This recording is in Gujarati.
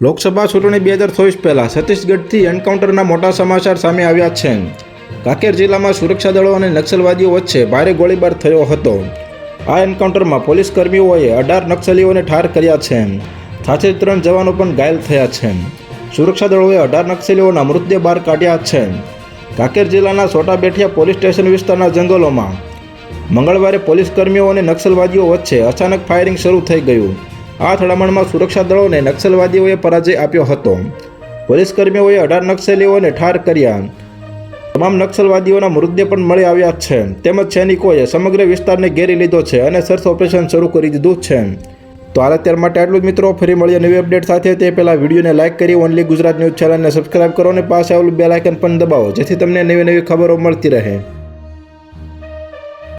લોકસભા ચૂંટણી બે હજાર ચોવીસ પહેલાં છત્તીસગઢથી એન્કાઉન્ટરના મોટા સમાચાર સામે આવ્યા છે. કાંકેર જિલ્લામાં સુરક્ષા દળો અને નક્સલવાદીઓ વચ્ચે ભારે ગોળીબાર થયો હતો. આ એન્કાઉન્ટરમાં પોલીસ કર્મીઓએ અઢાર નક્સલીઓને ઠાર કર્યા છે. સાથે ત્રણ જવાનો પણ ઘાયલ થયા છે. સુરક્ષા દળોએ અઢાર નક્સલીઓના મૃતદેહ બહાર કાઢ્યા છે. કાંકેર જિલ્લાના છોટા બેઠિયા પોલીસ સ્ટેશન વિસ્તારના જંગલોમાં મંગળવારે પોલીસ કર્મીઓ અને નક્સલવાદીઓ વચ્ચે અચાનક ફાયરિંગ શરૂ થઈ ગયું. આ અથડામણમાં સુરક્ષા દળોને નક્સલવાદીઓએ પરાજય આપ્યો હતો. પોલીસકર્મીઓએ અઢાર નક્સલીઓને ઠાર કર્યા. તમામ નક્સલવાદીઓના મૃતદેહ પણ મળી આવ્યા છે. તેમજ સૈનિકોએ સમગ્ર વિસ્તારને ઘેરી લીધો છે અને સર્ચ ઓપરેશન શરૂ કરી દીધું છે. તો હાલ અત્યાર માટે આટલું જ મિત્રો. ફરી મળીએ નવી અપડેટ સાથે. તે પહેલાં વિડીયોને લાઇક કરી ઓનલી ગુજરાત ન્યૂઝ ચેનલને સબસ્ક્રાઇબ કરો અને પાસે આવેલું બેલ આઇકન પણ દબાવો, જેથી તમને નવી નવી ખબરો મળતી રહે.